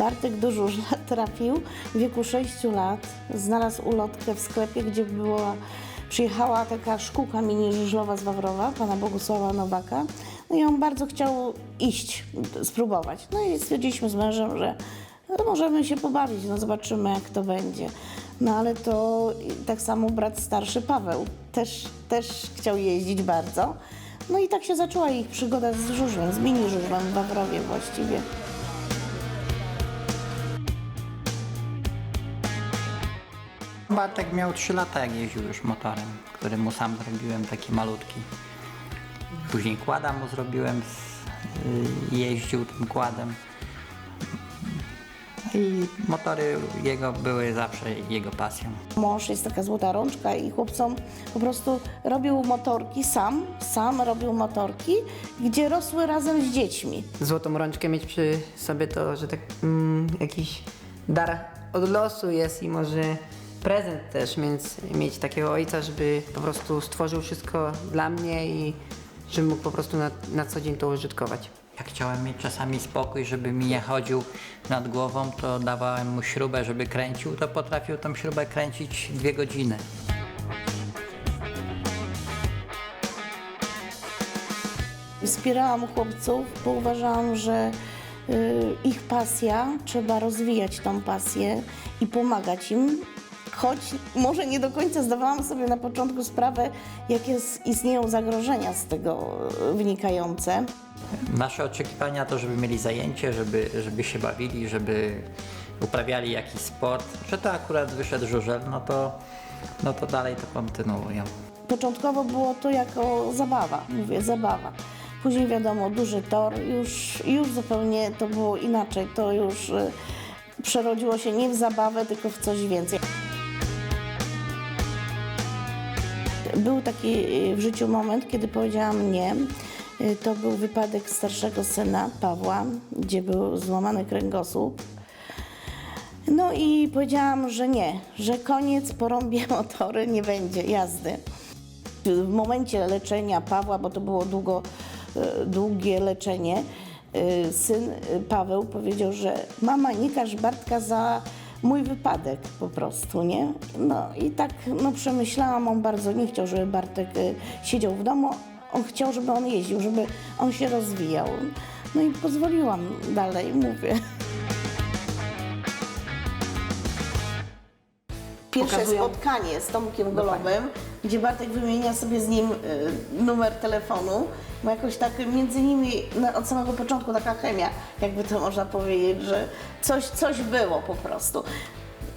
Bartek do żużla trafił w wieku 6 lat. Znalazł ulotkę w sklepie, gdzie była, przyjechała taka szkółka mini żużlowa z Wawrowa, pana Bogusława Nowaka. No i on bardzo chciał iść, spróbować. No i stwierdziliśmy z mężem, że no, możemy się pobawić, no zobaczymy jak to będzie. No ale to tak samo brat starszy Paweł też, też chciał jeździć bardzo. No i tak się zaczęła ich przygoda z żużlem, z mini żużlem w Wawrowie właściwie. Bartek miał 3 lata, jak jeździł już motorem, który mu sam zrobiłem, taki malutki. Później kłada mu zrobiłem, z, y, jeździł tym kładem. I motory jego były zawsze jego pasją. Mąż jest taka złota rączka i chłopcom po prostu robił motorki sam, sam robił motorki, gdzie rosły razem z dziećmi. złotą rączkę mieć przy sobie to, że tak mm, jakiś dar od losu jest i może prezent też, więc mieć takiego ojca, żeby po prostu stworzył wszystko dla mnie i żebym mógł po prostu na, na co dzień to użytkować. Jak chciałem mieć czasami spokój, żeby mi nie chodził nad głową, to dawałem mu śrubę, żeby kręcił, to potrafił tą śrubę kręcić dwie godziny. Wspierałam chłopców, bo uważałam, że y, ich pasja, trzeba rozwijać tą pasję i pomagać im. Choć może nie do końca zdawałam sobie na początku sprawę, jakie istnieją zagrożenia z tego y, wynikające. Nasze oczekiwania to, żeby mieli zajęcie, żeby, żeby się bawili, żeby uprawiali jakiś sport. Że to akurat wyszedł żużel, no to, no to dalej to kontynuują. Początkowo było to jako zabawa, mówię zabawa. Później wiadomo, duży tor, już, już zupełnie to było inaczej. To już y, przerodziło się nie w zabawę, tylko w coś więcej. Był taki y, w życiu moment, kiedy powiedziałam nie. Y, To był wypadek starszego syna Pawła, gdzie był złamany kręgosłup. No i powiedziałam, że nie, że koniec, porąbię motory, nie będzie jazdy. W momencie leczenia Pawła, bo to było długo, e, długie leczenie, syn Paweł powiedział, że mama nie każ Bartka za mój wypadek po prostu, nie? No i tak no, przemyślałam, on bardzo nie chciał, żeby Bartek e, siedział w domu, on chciał, żeby on jeździł, żeby on się rozwijał. No i pozwoliłam dalej, mówię. Pierwsze Pokazują- spotkanie z Tomkiem Golowym, gdzie Bartek wymienia sobie z nim y, numer telefonu, bo jakoś tak między nimi na, od samego początku taka chemia, jakby to można powiedzieć, że coś, coś było po prostu.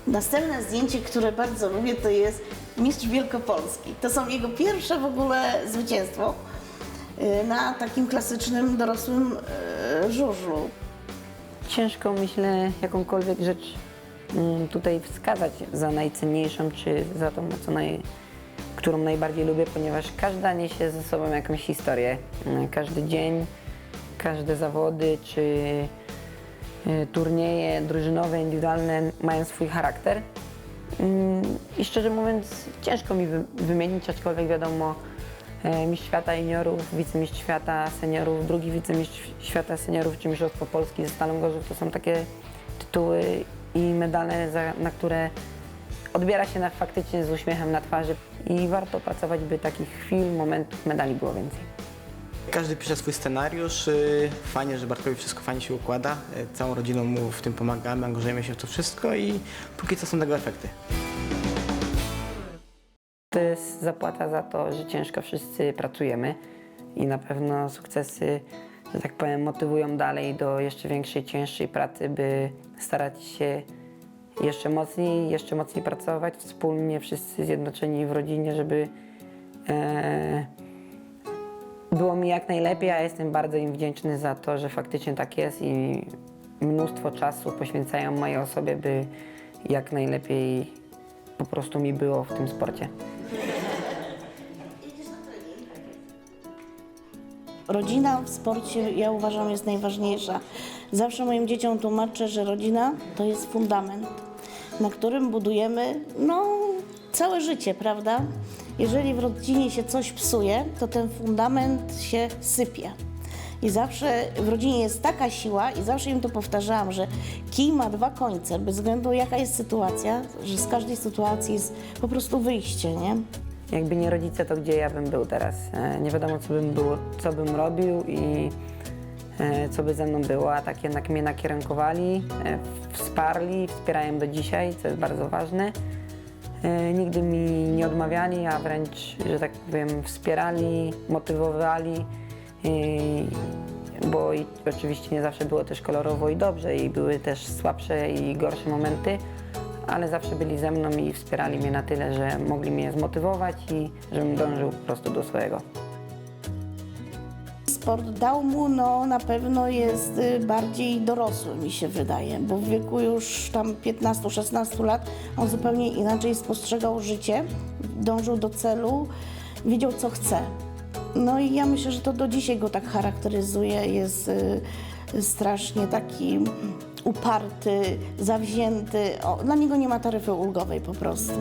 Następne zdjęcie, które bardzo lubię, to jest Mistrz Wielkopolski. To są jego pierwsze w ogóle zwycięstwo y, na takim klasycznym, dorosłym y, żużlu. Ciężko myślę jakąkolwiek rzecz tutaj wskazać za najcenniejszą, czy za tą, co naj, którą najbardziej lubię, ponieważ każda niesie ze sobą jakąś historię. Mm, Każdy dzień, każde zawody, czy y, turnieje drużynowe, indywidualne mają swój charakter. Mm, I szczerze mówiąc, ciężko mi wy- wymienić, aczkolwiek wiadomo, e, mistrz świata juniorów, wicemistrz świata seniorów, drugi wicemistrz świata seniorów czy mistrzostwo Polski ze Stalą Gorzów to są takie tytuły i medale, za, na które odbiera się na, faktycznie z uśmiechem na twarzy i warto pracować, by takich chwil, momentów, medali było więcej. Każdy pisze swój scenariusz. y, Fajnie, że Bartkowi wszystko fajnie się układa. y, Całą rodziną mu w tym pomagamy, angażujemy się w to wszystko i póki co są tego efekty. To jest zapłata za to, że ciężko wszyscy pracujemy i na pewno sukcesy, tak powiem, motywują dalej do jeszcze większej, cięższej pracy, by starać się jeszcze mocniej, jeszcze mocniej pracować, wspólnie wszyscy zjednoczeni w rodzinie, żeby e, było mi jak najlepiej, a jestem bardzo im wdzięczny za to, że faktycznie tak jest i mnóstwo czasu poświęcają mojej osobie, by jak najlepiej po prostu mi było w tym sporcie. Rodzina w sporcie, ja uważam, jest najważniejsza. Zawsze moim dzieciom tłumaczę, że rodzina to jest fundament, na którym budujemy no, całe życie, prawda? Jeżeli w rodzinie się coś psuje, to ten fundament się sypie. I zawsze w rodzinie jest taka siła i zawsze im to powtarzałam, że kij ma dwa końce, bez względu jaka jest sytuacja, że z każdej sytuacji jest po prostu wyjście, nie? Jakby nie rodzice, to gdzie ja bym był teraz? E, Nie wiadomo, co bym, było, co bym robił i e, co by ze mną było, a tak jednak mnie nakierunkowali, e, wsparli, wspierają do dzisiaj, co jest bardzo ważne. Nigdy mi nie odmawiali, a wręcz, że tak powiem, wspierali, motywowali, bo oczywiście nie zawsze było też kolorowo i dobrze i były też słabsze i gorsze momenty, ale zawsze byli ze mną i wspierali mnie na tyle, że mogli mnie zmotywować i żebym dążył po prostu do swojego. Sport dał mu, no na pewno jest y, bardziej dorosły, mi się wydaje, bo w wieku już tam 15-16 lat on zupełnie inaczej spostrzegał życie, dążył do celu, wiedział co chce. No i ja myślę, że to do dzisiaj go tak charakteryzuje, jest y, strasznie taki uparty, zawzięty. O, dla niego nie ma taryfy ulgowej po prostu.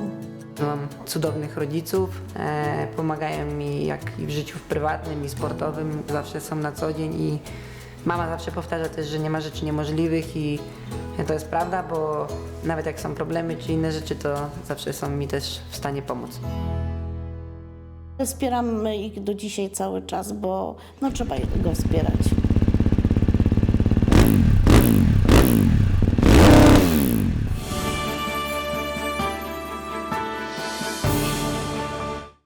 Mam cudownych rodziców, e, pomagają mi jak i w życiu prywatnym i sportowym, zawsze są na co dzień i mama zawsze powtarza też, że nie ma rzeczy niemożliwych i to jest prawda, bo nawet jak są problemy czy inne rzeczy, to zawsze są mi też w stanie pomóc. Wspieramy ich do dzisiaj cały czas, bo no, trzeba go wspierać.